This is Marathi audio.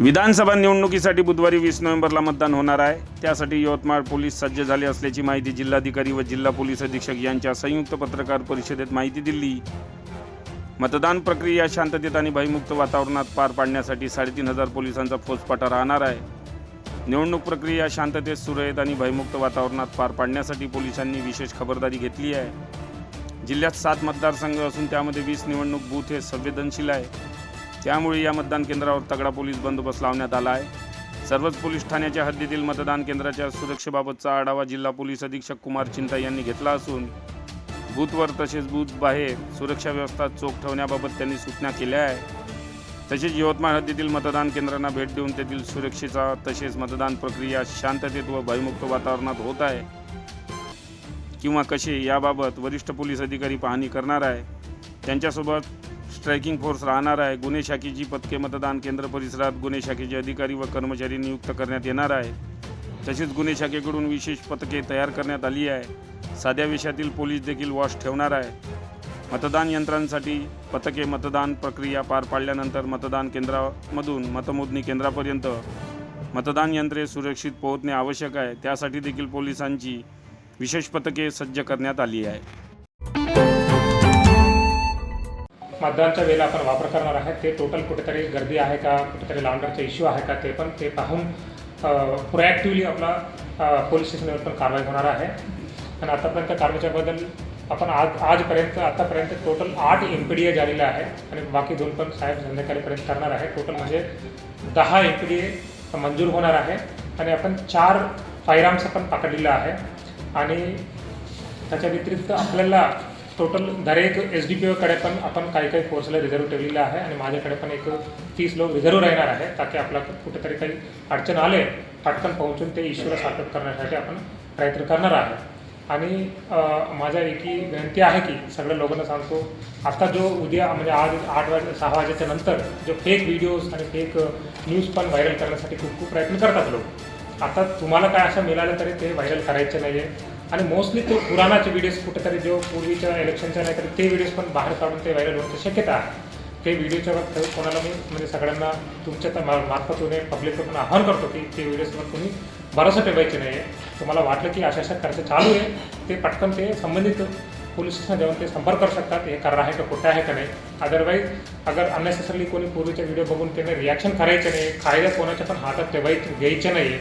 विधानसभा निवडणुकीसाठी बुधवारी वीस नोव्हेंबरला मतदान होणार आहे. त्यासाठी यवतमाळ पोलीस सज्ज झाले असल्याची माहिती जिल्हाधिकारी व जिल्हा पोलीस अधीक्षक यांच्या संयुक्त पत्रकार परिषदेत माहिती दिली. मतदान प्रक्रिया शांततेत आणि भयमुक्त वातावरणात पार पाडण्यासाठी साडेतीन हजार पोलिसांचा फौजपाटा राहणार आहे. निवडणूक प्रक्रिया शांततेत सुरळीत आणि भयमुक्त वातावरणात पार पाडण्यासाठी पोलिसांनी विशेष खबरदारी घेतली आहे. जिल्ह्यात सात मतदारसंघ असून त्यामध्ये वीस निवडणूक बूथ हे संवेदनशील आहे. त्यामुळे या मतदान केंद्रावर तगडा पोलीस बंदोबस्त लावण्यात आला आहे. सर्वच पोलीस ठाण्याच्या हद्दीतील मतदान केंद्राच्या सुरक्षेबाबतचा आढावा जिल्हा पोलीस अधीक्षक कुमार चिंता यांनी घेतला असून बूथवर तसेच बूथ बाहेर सुरक्षा व्यवस्था चोख ठेवण्याबाबत त्यांनी सूचना केल्या आहे तसेच यवतमाळ हद्दीतील मतदान केंद्रांना भेट देऊन तेथील सुरक्षेचा तसेच मतदान प्रक्रिया शांततेत व भयमुक्त वातावरणात होत आहे. किंवा कसे याबाबत वरिष्ठ पोलीस अधिकारी पाहणी करणार आहे त्यांच्यासोबत स्ट्रायकिंग फोर्स राहणार आहे. गुन्हे शाखेची पथके मतदान केंद्र परिसरात गुन्हे शाखेचे अधिकारी व कर्मचारी नियुक्त करण्यात येणार आहे. तसेच गुन्हे शाखेकडून विशेष पथके तयार करण्यात आली आहे. साध्या वेशातील पोलीस देखील वॉश ठेवणार आहे. मतदान यंत्रांसाठी पथके मतदान प्रक्रिया पार पाडल्यानंतर मतदान केंद्रामधून मतमोजणी केंद्रापर्यंत मतदान यंत्रे सुरक्षित पोहोचणे आवश्यक आहे. त्यासाठी देखील पोलिसांची विशेष पथके सज्ज करण्यात आली आहे. मतदानच्या वेळेला आपण वापर करणार आहे ते टोटल कुठेतरी गर्दी आहे का कुठेतरी लांडरचा इश्यू आहे का ते पण ते पाहून प्रोॲक्टिव्हली आपला पोलीस स्टेशनवर पण कारवाई होणार आहे. आणि आतापर्यंत कारवाईच्याबद्दल आपण आज आजपर्यंत आतापर्यंत टोटल आठ एम पी डी ए झालेले आहे आणि बाकी दोन पण साहेब संध्याकाळीपर्यंत करणार आहे टोटल म्हणजे दहा एम पी डी ए मंजूर होणार आहे. आणि आपण चार फायराम्स पण पकडलेलं आहे आणि त्याच्या व्यतिरिक्त आपल्याला टोटल दरेक एस डी पी ओकडे पण आपण काही काही फोर्सला रिझर्व ठेवलेला आहे आणि माझ्याकडे पण एक तीस लोक रिझर्व राहणार आहे ताकी आपला कुठेतरी काही अडचण आले पटकन पोहोचून ते इश्यूला सार्थक करण्यासाठी आपण प्रयत्न करणार आहे. आणि माझ्या एकी विनंती आहे की सगळ्या लोकांना सांगतो आता जो उद्या म्हणजे आज आठ वाजे सहा वाजेच्या नंतर जो फेक व्हिडिओज आणि फेक न्यूज पण व्हायरल करण्यासाठी खूप खूप प्रयत्न करतात लोक. आता तुम्हाला काय असं मिळालं तरी ते व्हायरल करायचे नाही आहे आणि मोस्टली तो पुराणाचे व्हिडिओज कुठेतरी जो पूर्वीच्या इलेक्शनच्या नाही तरी ते व्हिडिओज पण बाहेर काढून ते व्हायरल होण्याची शक्यता आहे. ते व्हिडिओच्या बाबतीत कोणाला मी म्हणजे सगळ्यांना तुमच्या तर मा- मार्फत होणे पब्लिकला पण आव्हान करतो की ते व्हिडिओजवर तुम्ही भरोसा ठेवायचे नाही आहे तुम्हाला वाटलं की अशा अशा खर्च चालू आहे ते पटकन ते संबंधित पोलीस स्टेशन जाऊन ते संपर्क करू शकतात हे करा आहे का कुठं आहे का नाही. अदरवाईज अगर अननेसेसरली कोणी पूर्वीचे व्हिडिओ बघून त्यांना रिॲक्शन करायचे नाही कायदा कोणाच्या पण हातात ठेवायचे घ्यायचे नाही